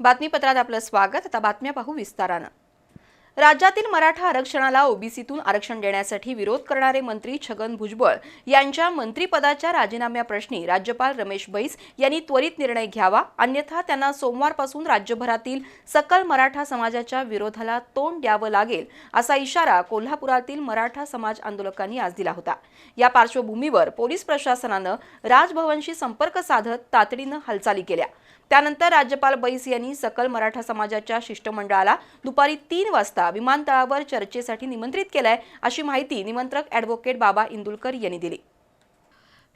बातमीपत्रात आपलं स्वागत. आता बातम्या पाहू विस्तारानं. राज्यातील मराठा आरक्षणाला ओबीसीतून आरक्षण देण्यासाठी विरोध करणारे मंत्री छगन भुजबळ यांच्या मंत्रिपदाच्या राजीनाम्याप्रश्नी राज्यपाल रमेश बैस यांनी त्वरित निर्णय घ्यावा अन्यथा त्यांना सोमवारपासून राज्यभरातील सकल मराठा समाजाच्या विरोधाला तोंड द्यावं लागेल असा इशारा कोल्हापुरातील मराठा समाज आंदोलकांनी आज दिला होता. या पार्श्वभूमीवर पोलीस प्रशासनानं राजभवनशी संपर्क साधत तातडीनं हालचाली केल्या. त्यानंतर राज्यपाल बैस यांनी सकल मराठा समाजाच्या शिष्टमंडळाला दुपारी तीन वाजता विमानतळावर चर्चेसाठी निमंत्रित केलंय अशी माहिती निमंत्रक ॲडव्होकेट बाबा इंदुलकर यांनी दिली.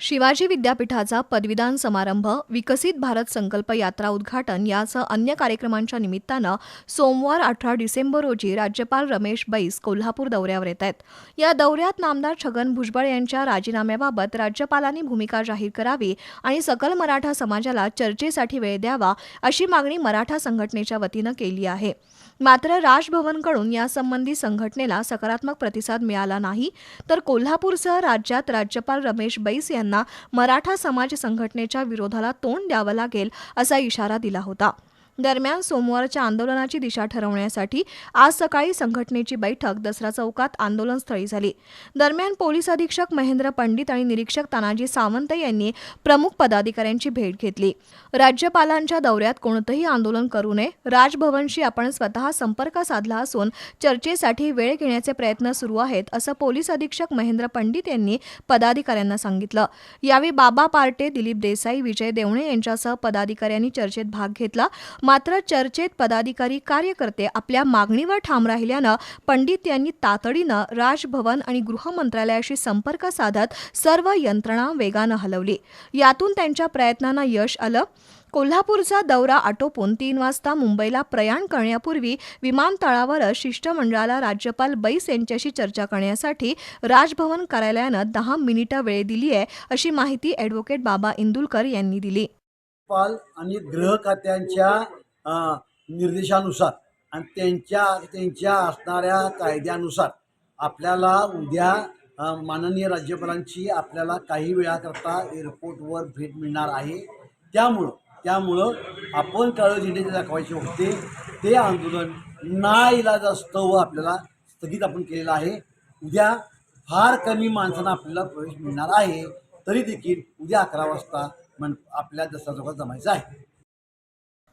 शिवाजी विद्यापीठाचा पदवीदान समारंभ विकसित भारत संकल्प यात्रा उद्घाटन यासह अन्य कार्यक्रमांच्या निमित्तानं सोमवार अठरा डिसेंबर रोजी राज्यपाल रमेश बैस कोल्हापूर दौऱ्यावर येत आहेत. या दौऱ्यात नामदार छगन भुजबळ यांच्या राजीनाम्याबाबत राज्यपालांनी भूमिका जाहीर करावी आणि सकल मराठा समाजाला चर्चेसाठी वेळ द्यावा अशी मागणी मराठा संघटनेच्या वतीनं केली आहे. मात्र राजभवनकडून यासंबंधी संघटनेला सकारात्मक प्रतिसाद मिळाला नाही तर कोल्हापूरसह राज्यात राज्यपाल रमेश बैस यांना मराठा समाज संघटनेच्या विरोधाला तोंड द्यावं लागेल असा इशारा दिला होता. दरम्यान सोमवारच्या आंदोलनाची दिशा ठरवण्यासाठी आज सकाळी संघटनेची बैठक दसरा चौकात आंदोलनस्थळी झाली. दरम्यान पोलीस अधीक्षक महेंद्र पंडित आणि निरीक्षक तानाजी सावंत यांनी प्रमुख पदाधिकाऱ्यांची भेट घेतली. राज्यपालांच्या दौऱ्यात कोणतंही आंदोलन करू नये राजभवनशी आपण स्वतः संपर्क साधला असून चर्चेसाठी वेळ घेण्याचे प्रयत्न सुरू आहेत असं पोलीस अधीक्षक महेंद्र पंडित यांनी पदाधिकाऱ्यांना सांगितलं. यावेळी बाबा पार्टे दिलीप देसाई विजय देवणे यांच्यासह पदाधिकाऱ्यांनी चर्चेत भाग घेतला. मात्र चर्चेत पदाधिकारी कार्यकर्ते आपल्या मागणीवर ठाम राहिल्यानं पंडित यांनी तातडीनं राजभवन आणि गृह मंत्रालयाशी संपर्क साधत सर्व यंत्रणा वेगानं हलवली. यातून त्यांच्या प्रयत्नांना यश आलं. कोल्हापूरचा दौरा आटोपून तीन वाजता मुंबईला प्रयाण करण्यापूर्वी विमानतळावरच शिष्टमंडळाला राज्यपाल बैस यांच्याशी चर्चा करण्यासाठी राजभवन कार्यालयानं दहा मिनिटं वेळ दिली आहे अशी माहिती ॲडव्होकेट बाबा इंदुलकर यांनी दिली. पाल आणि गृह खात्यांच्या निर्देशानुसार आणि त्यांच्या त्यांच्या असणाऱ्या कायद्यानुसार आपल्याला उद्या माननीय राज्यपालांची आपल्याला काही वेळाकरता एअरपोर्टवर भेट मिळणार आहे. त्यामुळं त्यामुळं आपण काळजी जे दाखवायचे होते ते आंदोलन ना इलाज असतं व आपल्याला स्थगित आपण केलेलं आहे. उद्या फार कमी माणसांना आपल्याला प्रवेश मिळणार आहे. तरी देखील उद्या अकरा वाजता मन आपल्या दसरा जमायचं आहे.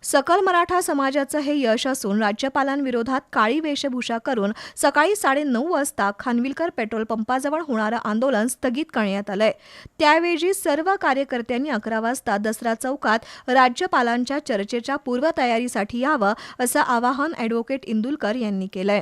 सकल मराठा समाजाचं हे यश असून राज्यपालांविरोधात काळी वेशभूषा करून सकाळी साडेनऊ वाजता खानविलकर पेट्रोल पंपाजवळ होणारं आंदोलन स्थगित करण्यात आलंय. त्याऐवजी सर्व कार्यकर्त्यांनी अकरा वाजता दसरा चौकात राज्यपालांच्या चर्चेच्या पूर्वतयारीसाठी यावं असं आवाहन ॲडव्होकेट इंदुलकर यांनी केलंय.